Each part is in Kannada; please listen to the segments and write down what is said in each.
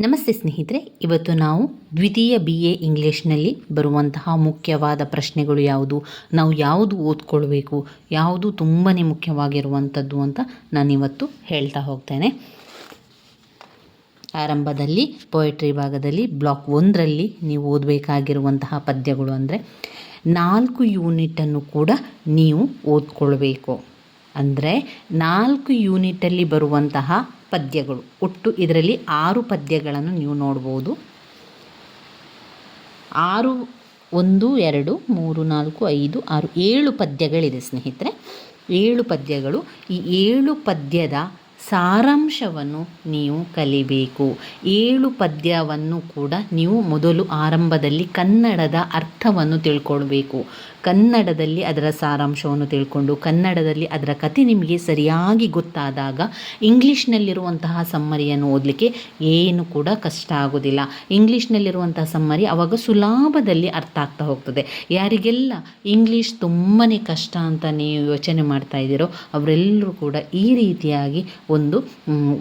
ನಮಸ್ತೆ ಸ್ನೇಹಿತರೆ, ಇವತ್ತು ನಾವು ದ್ವಿತೀಯ ಬಿ ಎ ಇಂಗ್ಲೀಷ್ನಲ್ಲಿ ಬರುವಂತಹ ಮುಖ್ಯವಾದ ಪ್ರಶ್ನೆಗಳು ಯಾವುದು? ನಾವು ಯಾವುದು ಓದ್ಕೊಳ್ಬೇಕು? ಯಾವುದು ತುಂಬಾ ಮುಖ್ಯವಾಗಿರುವಂಥದ್ದು ಅಂತ ನಾನಿವತ್ತು ಹೇಳ್ತಾ ಹೋಗ್ತೇನೆ. ಆರಂಭದಲ್ಲಿ ಪೊಯೆಟ್ರಿ ಭಾಗದಲ್ಲಿ ಬ್ಲಾಕ್ ಒಂದರಲ್ಲಿ ನೀವು ಓದಬೇಕಾಗಿರುವಂತಹ ಪದ್ಯಗಳು ಅಂದರೆ, ನಾಲ್ಕು ಯೂನಿಟನ್ನು ಕೂಡ ನೀವು ಓದ್ಕೊಳ್ಬೇಕು. ಅಂದರೆ, ನಾಲ್ಕು ಯೂನಿಟಲ್ಲಿ ಬರುವಂತಹ ಪದ್ಯಗಳು. ಒಟ್ಟು ಇದರಲ್ಲಿ ಆರು ಪದ್ಯಗಳನ್ನು ನೀವು ನೋಡ್ಬೋದು. ಆರು, ಒಂದು, ಎರಡು, ಮೂರು, ನಾಲ್ಕು, ಐದು, ಆರು, ಏಳು ಪದ್ಯಗಳಿದೆ ಸ್ನೇಹಿತರೆ. ಏಳು ಪದ್ಯಗಳು. ಈ ಏಳು ಪದ್ಯದ ಸಾರಾಂಶವನ್ನು ನೀವು ಕಲಿಬೇಕು. ಏಳು ಪದ್ಯವನ್ನು ಕೂಡ ನೀವು ಮೊದಲು ಆರಂಭದಲ್ಲಿ ಕನ್ನಡದ ಅರ್ಥವನ್ನು ತಿಳ್ಕೊಳ್ಬೇಕು. ಕನ್ನಡದಲ್ಲಿ ಅದರ ಸಾರಾಂಶವನ್ನು ತಿಳ್ಕೊಂಡು, ಕನ್ನಡದಲ್ಲಿ ಅದರ ಕತೆ ನಿಮಗೆ ಸರಿಯಾಗಿ ಗೊತ್ತಾದಾಗ ಇಂಗ್ಲೀಷ್ನಲ್ಲಿರುವಂತಹ ಸಮ್ಮರಿಯನ್ನು ಓದಲಿಕ್ಕೆ ಏನು ಕೂಡ ಕಷ್ಟ ಆಗೋದಿಲ್ಲ. ಇಂಗ್ಲೀಷ್ನಲ್ಲಿರುವಂತಹ ಸಮ್ಮರಿ ಆವಾಗ ಸುಲಭದಲ್ಲಿ ಅರ್ಥ ಆಗ್ತಾ ಹೋಗ್ತದೆ. ಯಾರಿಗೆಲ್ಲ ಇಂಗ್ಲೀಷ್ ತುಂಬಾ ಕಷ್ಟ ಅಂತ ನೀವು ಯೋಚನೆ ಮಾಡ್ತಾ ಇದ್ದೀರೋ, ಅವರೆಲ್ಲರೂ ಕೂಡ ಈ ರೀತಿಯಾಗಿ ಒಂದು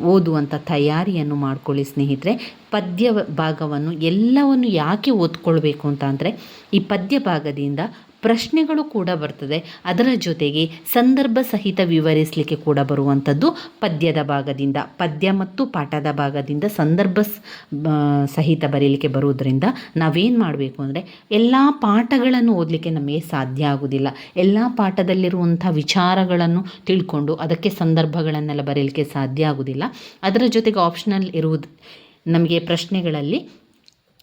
ಓದುವಂಥ ತಯಾರಿಯನ್ನು ಮಾಡ್ಕೊಳ್ಳಿ ಸ್ನೇಹಿತರೆ. ಪದ್ಯ ಭಾಗವನ್ನು ಎಲ್ಲವನ್ನು ಯಾಕೆ ಓದ್ಕೊಳ್ಬೇಕು ಅಂತ ಅಂದರೆ ಈ ಪದ್ಯ ಭಾಗದಿಂದ ಪ್ರಶ್ನೆಗಳು ಕೂಡ ಬರ್ತದೆ. ಅದರ ಜೊತೆಗೆ ಸಂದರ್ಭ ಸಹಿತ ವಿವರಿಸಲಿಕ್ಕೆ ಕೂಡ ಬರುವಂಥದ್ದು ಪದ್ಯದ ಭಾಗದಿಂದ. ಪದ್ಯ ಮತ್ತು ಪಾಠದ ಭಾಗದಿಂದ ಸಂದರ್ಭ ಸಹಿತ ಬರೀಲಿಕ್ಕೆ ಬರುವುದರಿಂದ ನಾವೇನು ಮಾಡಬೇಕು ಅಂದರೆ ಎಲ್ಲ ಪಾಠಗಳನ್ನು ಓದಲಿಕ್ಕೆ ನಮಗೆ ಸಾಧ್ಯ ಆಗೋದಿಲ್ಲ. ಎಲ್ಲ ಪಾಠದಲ್ಲಿರುವಂಥ ವಿಚಾರಗಳನ್ನು ತಿಳ್ಕೊಂಡು ಅದಕ್ಕೆ ಸಂದರ್ಭಗಳನ್ನೆಲ್ಲ ಬರೀಲಿಕ್ಕೆ ಸಾಧ್ಯ ಆಗೋದಿಲ್ಲ. ಅದರ ಜೊತೆಗೆ ಆಪ್ಷನಲ್ ಇರುವುದು, ನಮಗೆ ಪ್ರಶ್ನೆಗಳಲ್ಲಿ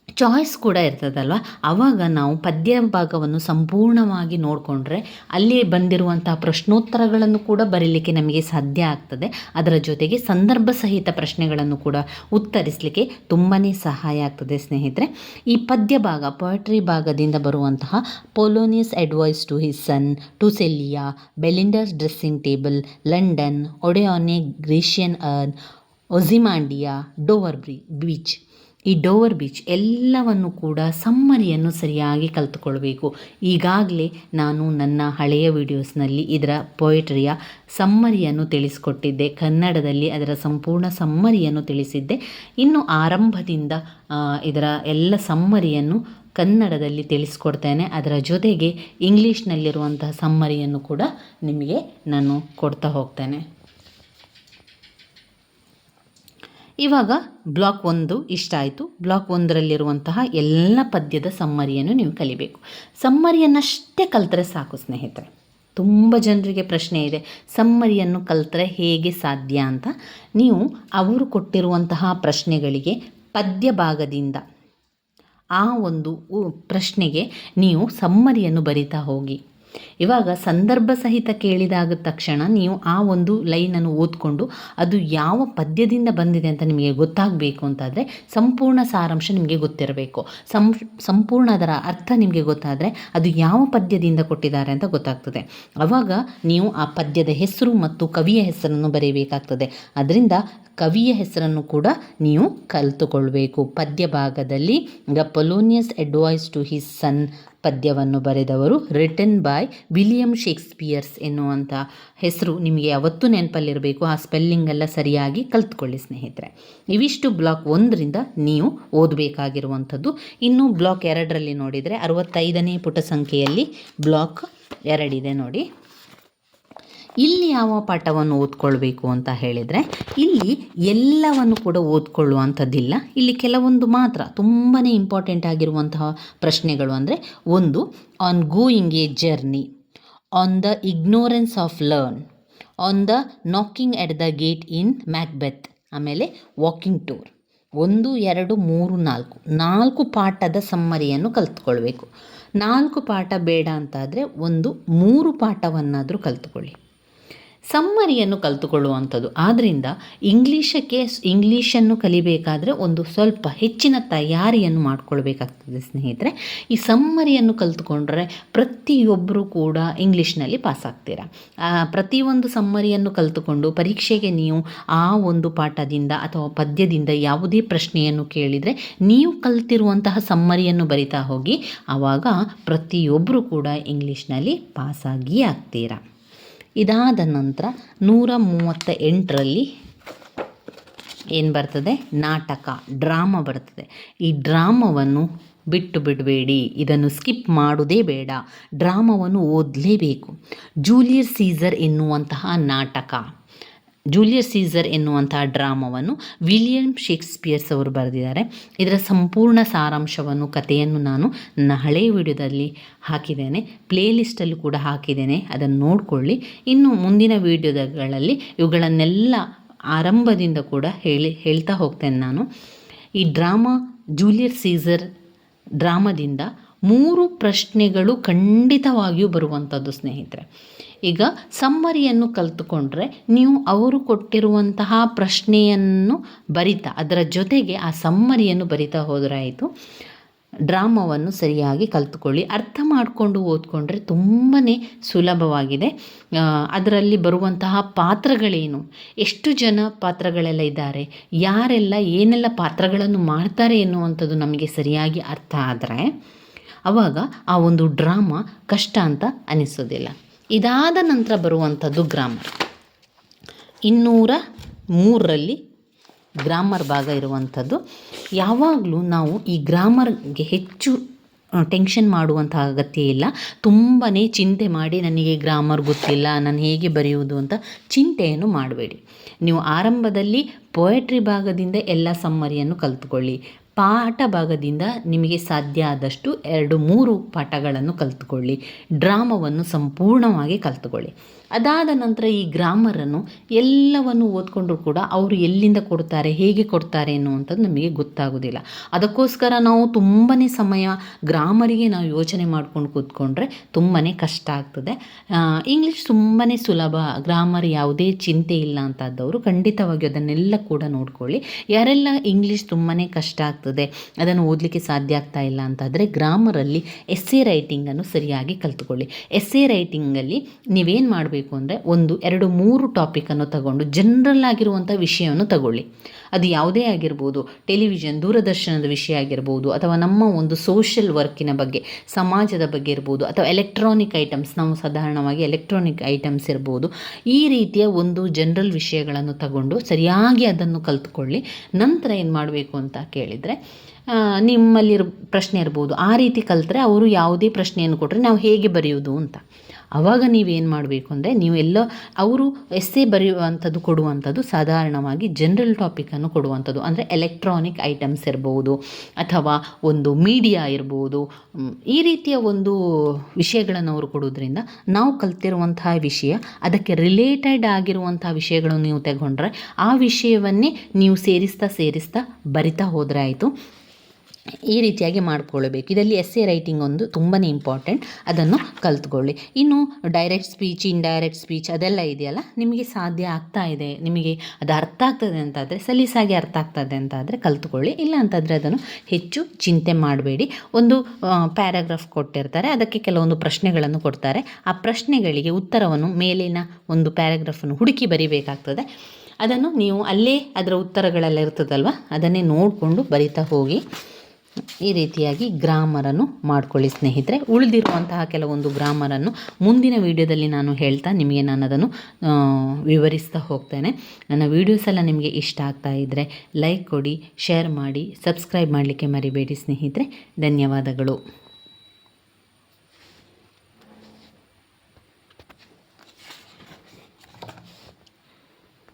ಚಾಯ್ಸ್ ಕೂಡ ಇರ್ತದಲ್ವ? ಆವಾಗ ನಾವು ಪದ್ಯ ಭಾಗವನ್ನು ಸಂಪೂರ್ಣವಾಗಿ ನೋಡಿಕೊಂಡ್ರೆ ಅಲ್ಲಿ ಬಂದಿರುವಂತಹ ಪ್ರಶ್ನೋತ್ತರಗಳನ್ನು ಕೂಡ ಬರೀಲಿಕ್ಕೆ ನಮಗೆ ಸಾಧ್ಯ ಆಗ್ತದೆ. ಅದರ ಜೊತೆಗೆ ಸಂದರ್ಭ ಸಹಿತ ಪ್ರಶ್ನೆಗಳನ್ನು ಕೂಡ ಉತ್ತರಿಸಲಿಕ್ಕೆ ತುಂಬಾ ಸಹಾಯ ಆಗ್ತದೆ ಸ್ನೇಹಿತರೆ. ಈ ಪದ್ಯ ಭಾಗ ಪೊಯಟ್ರಿ ಭಾಗದಿಂದ ಬರುವಂತಹ Polonius advice to his son to Celia Belinda's dressing table London ode on a Grecian urn Ozymandias Dover ಬ್ರಿ beach ಈ ಡೋವರ್ ಬೀಚ್ ಎಲ್ಲವನ್ನು ಕೂಡ ಸಮ್ಮರಿಯನ್ನು ಸರಿಯಾಗಿ ಕಲಿತುಕೊಳ್ಬೇಕು. ಈಗಾಗಲೇ ನಾನು ನನ್ನ ಹಳೆಯ ವಿಡಿಯೋಸ್ನಲ್ಲಿ ಇದರ ಪೊಯೆಟ್ರಿಯ ಸಮ್ಮರಿಯನ್ನು ತಿಳಿಸಿಕೊಟ್ಟಿದ್ದೆ. ಕನ್ನಡದಲ್ಲಿ ಅದರ ಸಂಪೂರ್ಣ ಸಮ್ಮರಿಯನ್ನು ತಿಳಿಸಿದ್ದೆ. ಇನ್ನು ಆರಂಭದಿಂದ ಇದರ ಎಲ್ಲ ಸಮ್ಮರಿಯನ್ನು ಕನ್ನಡದಲ್ಲಿ ತಿಳಿಸ್ಕೊಡ್ತೇನೆ. ಅದರ ಜೊತೆಗೆ ಇಂಗ್ಲೀಷ್ನಲ್ಲಿರುವಂತಹ ಸಮ್ಮರಿಯನ್ನು ಕೂಡ ನಿಮಗೆ ನಾನು ಕೊಡ್ತಾ ಹೋಗ್ತೇನೆ. ಇವಾಗ ಬ್ಲಾಕ್ ಒಂದು ಇಷ್ಟ ಆಯಿತು. ಬ್ಲಾಕ್ ಒಂದರಲ್ಲಿರುವಂತಹ ಎಲ್ಲ ಪದ್ಯದ ಸಮ್ಮರಿಯನ್ನು ನೀವು ಕಲಿಬೇಕು. ಸಮ್ಮರಿಯನ್ನಷ್ಟೇ ಕಲ್ತರೆ ಸಾಕು ಸ್ನೇಹಿತರೆ. ತುಂಬ ಜನರಿಗೆ ಪ್ರಶ್ನೆ ಇದೆ, ಸಮ್ಮರಿಯನ್ನು ಕಲ್ತರೆ ಹೇಗೆ ಸಾಧ್ಯ ಅಂತ. ನೀವು ಅವರು ಕೊಟ್ಟಿರುವಂತಹ ಪ್ರಶ್ನೆಗಳಿಗೆ ಪದ್ಯ ಭಾಗದಿಂದ ಆ ಒಂದು ಪ್ರಶ್ನೆಗೆ ನೀವು ಸಮ್ಮರಿಯನ್ನು ಬರಿತಾ ಹೋಗಿ. ಇವಾಗ ಸಂದರ್ಭ ಸಹಿತ ಕೇಳಿದಾಗ ತಕ್ಷಣ ನೀವು ಆ ಒಂದು ಲೈನನ್ನು ಓದ್ಕೊಂಡು ಅದು ಯಾವ ಪದ್ಯದಿಂದ ಬಂದಿದೆ ಅಂತ ನಿಮಗೆ ಗೊತ್ತಾಗಬೇಕು ಅಂತಾದರೆ ಸಂಪೂರ್ಣ ಸಾರಾಂಶ ನಿಮಗೆ ಗೊತ್ತಿರಬೇಕು. ಸಂಪೂರ್ಣ ಅದರ ಅರ್ಥ ನಿಮಗೆ ಗೊತ್ತಾದರೆ ಅದು ಯಾವ ಪದ್ಯದಿಂದ ಕೊಟ್ಟಿದ್ದಾರೆ ಅಂತ ಗೊತ್ತಾಗ್ತದೆ. ಆವಾಗ ನೀವು ಆ ಪದ್ಯದ ಹೆಸರು ಮತ್ತು ಕವಿಯ ಹೆಸರನ್ನು ಬರೆಯಬೇಕಾಗ್ತದೆ ಅದರಿಂದ ಕವಿಯ ಹೆಸರನ್ನು ಕೂಡ ನೀವು ಕಲಿತುಕೊಳ್ಬೇಕು. ಪದ್ಯ ಭಾಗದಲ್ಲಿ the Polonius advice to his son ಪದ್ಯವನ್ನು ಬರೆದವರು ರಿಟನ್ ಬೈ ವಿಲಿಯಂ ಶೇಕ್ಸ್ಪಿಯರ್ಸ್ ಎನ್ನುವಂಥ ಹೆಸರು ನಿಮಗೆ ಯಾವತ್ತೂ ನೆನಪಲ್ಲಿರಬೇಕು. ಆ ಸ್ಪೆಲ್ಲಿಂಗ್ ಎಲ್ಲ ಸರಿಯಾಗಿ ಕಲ್ತ್ಕೊಳ್ಳಿ ಸ್ನೇಹಿತರೆ. ಇವಿಷ್ಟು ಬ್ಲಾಕ್ ಒಂದರಿಂದ ನೀವು ಓದಬೇಕಾಗಿರುವಂಥದ್ದು. ಇನ್ನು ಬ್ಲಾಕ್ ಎರಡರಲ್ಲಿ ನೋಡಿದರೆ ಅರವತ್ತೈದನೇ ಪುಟ ಸಂಖ್ಯೆಯಲ್ಲಿ ಬ್ಲಾಕ್ ಎರಡಿದೆ ನೋಡಿ. ಇಲ್ಲಿ ಯಾವ ಪಾಠವನ್ನು ಓದ್ಕೊಳ್ಬೇಕು ಅಂತ ಹೇಳಿದರೆ, ಇಲ್ಲಿ ಎಲ್ಲವನ್ನು ಕೂಡ ಓದ್ಕೊಳ್ಳುವಂಥದ್ದಿಲ್ಲ. ಇಲ್ಲಿ ಕೆಲವೊಂದು ಮಾತ್ರ ತುಂಬಾ ಇಂಪಾರ್ಟೆಂಟ್ ಆಗಿರುವಂತಹ ಪ್ರಶ್ನೆಗಳು ಅಂದರೆ, ಒಂದು on going a journey on the ignorance of learn on the knocking at the gate in Macbeth ಆಮೇಲೆ ವಾಕಿಂಗ್ ಟೂರ್ ಒಂದು, ಎರಡು, ಮೂರು, ನಾಲ್ಕು. ನಾಲ್ಕು ಪಾಠದ ಸಮ್ಮರಿಯನ್ನು ಕಲ್ತ್ಕೊಳ್ಬೇಕು. ನಾಲ್ಕು ಪಾಠ ಬೇಡ ಅಂತಾದರೆ, ಒಂದು, ಮೂರು ಪಾಠವನ್ನಾದರೂ ಕಲ್ತ್ಕೊಳ್ಳಿ. ಸಮ್ಮರಿಯನ್ನು ಕಲಿತುಕೊಳ್ಳುವಂಥದ್ದು. ಆದ್ದರಿಂದ ಇಂಗ್ಲೀಷಕ್ಕೆ ಇಂಗ್ಲೀಷನ್ನು ಕಲಿಬೇಕಾದರೆ ಒಂದು ಸ್ವಲ್ಪ ಹೆಚ್ಚಿನ ತಯಾರಿಯನ್ನು ಮಾಡಿಕೊಳ್ಬೇಕಾಗ್ತದೆ ಸ್ನೇಹಿತರೆ. ಈ ಸಮ್ಮರಿಯನ್ನು ಕಲಿತುಕೊಂಡ್ರೆ ಪ್ರತಿಯೊಬ್ಬರೂ ಕೂಡ ಇಂಗ್ಲೀಷ್ನಲ್ಲಿ ಪಾಸ್ ಆಗ್ತೀರಾ ಪ್ರತಿಯೊಂದು ಸಮ್ಮರಿಯನ್ನು ಕಲಿತುಕೊಂಡು ಪರೀಕ್ಷೆಗೆ ನೀವು ಆ ಒಂದು ಪಾಠದಿಂದ ಅಥವಾ ಪದ್ಯದಿಂದ ಯಾವುದೇ ಪ್ರಶ್ನೆಯನ್ನು ಕೇಳಿದರೆ ನೀವು ಕಲಿತಿರುವಂತಹ ಸಮ್ಮರಿಯನ್ನು ಬರಿತಾ ಹೋಗಿ, ಆವಾಗ ಪ್ರತಿಯೊಬ್ಬರೂ ಕೂಡ ಇಂಗ್ಲೀಷ್ನಲ್ಲಿ ಪಾಸಾಗಿಯೇ ಆಗ್ತೀರಾ. ಇದಾದ ನಂತರ ನೂರ ಮೂವತ್ತ ಎಂಟರಲ್ಲಿ ಏನು ಬರ್ತದೆ? ನಾಟಕ, ಡ್ರಾಮಾ ಬರ್ತದೆ. ಈ ಡ್ರಾಮವನ್ನು ಬಿಟ್ಟು ಬಿಡಬೇಡಿ. ಇದನ್ನು ಸ್ಕಿಪ್ ಮಾಡೋದೇ ಬೇಡ. ಡ್ರಾಮವನ್ನು ಓದಲೇಬೇಕು. ಜೂಲಿಯರ್ ಸೀಸರ್ ಎನ್ನುವಂತಹ ನಾಟಕ. ಜೂಲಿಯಸ್ ಸೀಸರ್ ಎನ್ನುವಂತಹ ಡ್ರಾಮಾವನ್ನು ವಿಲಿಯಂ ಶೇಕ್ಸ್ಪಿಯರ್ಸ್ ಅವರು ಬರೆದಿದ್ದಾರೆ. ಇದರ ಸಂಪೂರ್ಣ ಸಾರಾಂಶವನ್ನು, ಕಥೆಯನ್ನು ನಾನು ನನ್ನ ಹಳೆಯ ವಿಡಿಯೋದಲ್ಲಿ ಹಾಕಿದ್ದೇನೆ. ಪ್ಲೇಲಿಸ್ಟಲ್ಲೂ ಕೂಡ ಹಾಕಿದ್ದೇನೆ. ಅದನ್ನು ನೋಡಿಕೊಳ್ಳಿ. ಇನ್ನು ಮುಂದಿನ ವಿಡಿಯೋಗಳಲ್ಲಿ ಇವುಗಳನ್ನೆಲ್ಲ ಆರಂಭದಿಂದ ಕೂಡ ಹೇಳಿ, ಹೇಳ್ತಾ ಹೋಗ್ತೇನೆ ನಾನು. ಈ ಡ್ರಾಮಾ ಜೂಲಿಯರ್ ಸೀಸರ್ ಡ್ರಾಮಾದಿಂದ ಮೂರು ಪ್ರಶ್ನೆಗಳು ಖಂಡಿತವಾಗಿಯೂ ಬರುವಂಥದ್ದು, ಸ್ನೇಹಿತರೆ. ಈಗ ಸಮ್ಮರಿಯನ್ನು ಕಲಿತುಕೊಂಡ್ರೆ ನೀವು ಅವರು ಕೊಟ್ಟಿರುವಂತಹ ಪ್ರಶ್ನೆಯನ್ನು ಬರಿತಾ, ಅದರ ಜೊತೆಗೆ ಆ ಸಮ್ಮರಿಯನ್ನು ಬರಿತಾ ಹೋದರಾಯಿತು. ಡ್ರಾಮಾವನ್ನು ಸರಿಯಾಗಿ ಕಲ್ತುಕೊಳ್ಳಿ. ಅರ್ಥ ಮಾಡಿಕೊಂಡು ಓದ್ಕೊಂಡ್ರೆ ತುಂಬಾ ಸುಲಭವಾಗಿದೆ. ಅದರಲ್ಲಿ ಬರುವಂತಹ ಪಾತ್ರಗಳೇನು? ಎಷ್ಟು ಜನ ಪಾತ್ರಗಳೆಲ್ಲ ಇದ್ದಾರೆ? ಯಾರೆಲ್ಲ ಏನೆಲ್ಲ ಪಾತ್ರಗಳನ್ನು ಮಾಡ್ತಾರೆ ಎನ್ನುವಂಥದ್ದು ನಮಗೆ ಸರಿಯಾಗಿ ಅರ್ಥ ಆದರೆ ಆವಾಗ ಆ ಒಂದು ಡ್ರಾಮಾ ಕಷ್ಟ ಅಂತ ಅನಿಸೋದಿಲ್ಲ. ಇದಾದ ನಂತರ ಬರುವಂಥದ್ದು ಗ್ರಾಮರ್ ಇನ್ನೂರ ಮೂರರಲ್ಲಿ ಗ್ರಾಮರ್ ಭಾಗ ಇರುವಂಥದ್ದು. ಯಾವಾಗಲೂ ನಾವು ಈ ಗ್ರಾಮರ್ಗೆ ಹೆಚ್ಚು ಟೆನ್ಷನ್ ಮಾಡುವಂಥ ಅಗತ್ಯ ಇಲ್ಲ. ತುಂಬಾ ಚಿಂತೆ ಮಾಡಿ ನನಗೆ ಗ್ರಾಮರ್ ಗೊತ್ತಿಲ್ಲ, ನಾನು ಹೇಗೆ ಬರೆಯುವುದು ಅಂತ ಚಿಂತೆಯನ್ನು ಮಾಡಬೇಡಿ. ನೀವು ಆರಂಭದಲ್ಲಿ ಪೊಯೆಟ್ರಿ ಭಾಗದಿಂದ ಎಲ್ಲ ಸಮ್ಮರಿಯನ್ನು ಕಲಿತುಕೊಳ್ಳಿ. ಪಾಠ ಭಾಗದಿಂದ ನಿಮಗೆ ಸಾಧ್ಯ ಆದಷ್ಟು ಎರಡು ಮೂರು ಪಾಠಗಳನ್ನು ಕಲ್ತುಕೊಳ್ಳಿ. ಡ್ರಾಮವನ್ನು ಸಂಪೂರ್ಣವಾಗಿ ಕಲಿತುಕೊಳ್ಳಿ. ಅದಾದ ನಂತರ ಈ ಗ್ರಾಮರನ್ನು ಎಲ್ಲವನ್ನು ಓದ್ಕೊಂಡ್ರು ಕೂಡ ಅವರು ಎಲ್ಲಿಂದ ಕೊಡ್ತಾರೆ, ಹೇಗೆ ಕೊಡ್ತಾರೆ ಅನ್ನುವಂಥದ್ದು ನಮಗೆ ಗೊತ್ತಾಗೋದಿಲ್ಲ. ಅದಕ್ಕೋಸ್ಕರ ನಾವು ತುಂಬಾ ಸಮಯ ಗ್ರಾಮರಿಗೆ ನಾವು ಯೋಚನೆ ಮಾಡ್ಕೊಂಡು ಕೂತ್ಕೊಂಡ್ರೆ ತುಂಬಾ ಕಷ್ಟ ಆಗ್ತದೆ. ಇಂಗ್ಲೀಷ್ ತುಂಬಾ ಸುಲಭ, ಗ್ರಾಮರ್ ಯಾವುದೇ ಚಿಂತೆ ಇಲ್ಲ ಅಂತದ್ದವರು ಖಂಡಿತವಾಗಿ ಅದನ್ನೆಲ್ಲ ಕೂಡ ನೋಡ್ಕೊಳ್ಳಿ. ಯಾರೆಲ್ಲ ಇಂಗ್ಲೀಷ್ ತುಂಬಾ ಕಷ್ಟ ಆಗ್ತದೆ, ಅದನ್ನು ಓದಲಿಕ್ಕೆ ಸಾಧ್ಯ ಆಗ್ತಾ ಇಲ್ಲ ಅಂತಾದರೆ ಗ್ರಾಮರಲ್ಲಿ ಎಸ್ ಎ ರೈಟಿಂಗನ್ನು ಸರಿಯಾಗಿ ಕಲ್ತ್ಕೊಳ್ಳಿ. ಎ ರೈಟಿಂಗಲ್ಲಿ ನೀವೇನು ಮಾಡಬೇಕು? ಮಾಡಬೇಕು ಅಂದರೆ ಒಂದು, ಎರಡು, ಮೂರು ಟಾಪಿಕನ್ನು ತಗೊಂಡು ಜನರಲ್ ಆಗಿರುವಂಥ ವಿಷಯವನ್ನು ತಗೊಳ್ಳಿ. ಅದು ಯಾವುದೇ ಆಗಿರ್ಬೋದು ಟೆಲಿವಿಷನ್ ದೂರದರ್ಶನದ ವಿಷಯ ಆಗಿರ್ಬೋದು, ಅಥವಾ ನಮ್ಮ ಒಂದು ಸೋಷಿಯಲ್ ವರ್ಕಿನ ಬಗ್ಗೆ, ಸಮಾಜದ ಬಗ್ಗೆ ಇರ್ಬೋದು, ಅಥವಾ ಎಲೆಕ್ಟ್ರಾನಿಕ್ ಐಟಮ್ಸ್ ನಾವು ಸಾಧಾರಣವಾಗಿ ಎಲೆಕ್ಟ್ರಾನಿಕ್ ಐಟಮ್ಸ್ ಇರ್ಬೋದು, ಈ ರೀತಿಯ ಒಂದು ಜನರಲ್ ವಿಷಯಗಳನ್ನು ತಗೊಂಡು ಸರಿಯಾಗಿ ಅದನ್ನು ಕಲ್ತ್ಕೊಳ್ಳಿ. ನಂತರ ಏನು ಮಾಡಬೇಕು ಅಂತ ಕೇಳಿದರೆ ನಿಮ್ಮಲ್ಲಿರೋ ಪ್ರಶ್ನೆ ಇರ್ಬೋದು, ಆ ರೀತಿ ಕಲಿತ್ರೆ ಅವರು ಯಾವುದೇ ಪ್ರಶ್ನೆಯನ್ನು ಕೊಟ್ಟರೆ ನಾವು ಹೇಗೆ ಬರೆಯೋದು ಅಂತ. ಆವಾಗ ನೀವೇನು ಮಾಡಬೇಕು ಅಂದರೆ ನೀವು ಎಲ್ಲ, ಅವರು ಎಸ್ಸೆ ಬರೆಯುವಂಥದ್ದು ಕೊಡುವಂಥದ್ದು ಸಾಧಾರಣವಾಗಿ ಜನರಲ್ ಟಾಪಿಕನ್ನು ಕೊಡುವಂಥದ್ದು. ಅಂದರೆ ಎಲೆಕ್ಟ್ರಾನಿಕ್ ಐಟಮ್ಸ್ ಇರ್ಬೋದು, ಅಥವಾ ಒಂದು ಮೀಡಿಯಾ ಇರ್ಬೋದು. ಈ ರೀತಿಯ ಒಂದು ವಿಷಯಗಳನ್ನು ಅವರು ಕೊಡೋದ್ರಿಂದ ನಾವು ಕಲ್ತಿರುವಂತಹ ವಿಷಯ, ಅದಕ್ಕೆ ರಿಲೇಟೆಡ್ ಆಗಿರುವಂಥ ವಿಷಯಗಳನ್ನು ನೀವು ತಗೊಂಡ್ರೆ ಆ ವಿಷಯವನ್ನೇ ನೀವು ಸೇರಿಸ್ತಾ ಸೇರಿಸ್ತಾ ಬರಿತಾ ಹೋದರೆ ಆಯಿತು. ಈ ರೀತಿಯಾಗಿ ಮಾಡ್ಕೊಳ್ಬೇಕು ಇದರಲ್ಲಿ ಎಸ್ ಎ ರೈಟಿಂಗ್ ಒಂದು ತುಂಬಾ ಇಂಪಾರ್ಟೆಂಟ್ ಅದನ್ನು ಕಲ್ತ್ಕೊಳ್ಳಿ. ಇನ್ನು ಡೈರೆಕ್ಟ್ ಸ್ಪೀಚ್ ಇನ್ಡೈರೆಕ್ಟ್ ಸ್ಪೀಚ್ ಅದೆಲ್ಲ ಇದೆಯಲ್ಲ? ನಿಮಗೆ ಸಾಧ್ಯ ಆಗ್ತಾ ಇದೆ. ನಿಮಗೆ ಅದು ಅರ್ಥ ಆಗ್ತದೆ ಅಂತಾದರೆ, ಸಲೀಸಾಗಿ ಅರ್ಥ ಆಗ್ತದೆ ಅಂತಾದರೆ ಕಲ್ತ್ಕೊಳ್ಳಿ. ಇಲ್ಲ ಅಂತಂದರೆ ಅದನ್ನು ಹೆಚ್ಚು ಚಿಂತೆ ಮಾಡಬೇಡಿ. ಒಂದು ಪ್ಯಾರಾಗ್ರಾಫ್ ಕೊಟ್ಟಿರ್ತಾರೆ. ಅದಕ್ಕೆ ಕೆಲವೊಂದು ಪ್ರಶ್ನೆಗಳನ್ನು ಕೊಡ್ತಾರೆ. ಆ ಪ್ರಶ್ನೆಗಳಿಗೆ ಉತ್ತರವನ್ನು ಮೇಲಿನ ಒಂದು ಪ್ಯಾರಾಗ್ರಾಫನ್ನು ಹುಡುಕಿ ಬರಿಬೇಕಾಗ್ತದೆ. ಅದನ್ನು ನೀವು ಅಲ್ಲೇ ಅದರ ಉತ್ತರಗಳೆಲ್ಲ ಇರ್ತದಲ್ವ? ಅದನ್ನೇ ನೋಡಿಕೊಂಡು ಬರಿತಾ ಹೋಗಿ. ಈ ರೀತಿಯಾಗಿ ಗ್ರಾಮರನ್ನು ಮಾಡ್ಕೊಳ್ಳಿ, ಸ್ನೇಹಿತರೆ. ಉಳಿದಿರುವಂತಹ ಕೆಲವೊಂದು ಗ್ರಾಮರನ್ನು ಮುಂದಿನ ವಿಡಿಯೋದಲ್ಲಿ ನಾನು ಹೇಳ್ತಾ, ನಿಮಗೆ ನಾನು ಅದನ್ನು ವಿವರಿಸ್ತಾ ಹೋಗ್ತೇನೆ. ನನ್ನ ವೀಡಿಯೋಸ್ ಎಲ್ಲ ನಿಮಗೆ ಇಷ್ಟ ಆಗ್ತಾ ಇದ್ದರೆ ಲೈಕ್ ಕೊಡಿ ಶೇರ್ ಮಾಡಿ ಸಬ್ಸ್ಕ್ರೈಬ್ ಮಾಡಲಿಕ್ಕೆ ಮರಿಬೇಡಿ, ಸ್ನೇಹಿತರೆ. ಧನ್ಯವಾದಗಳು.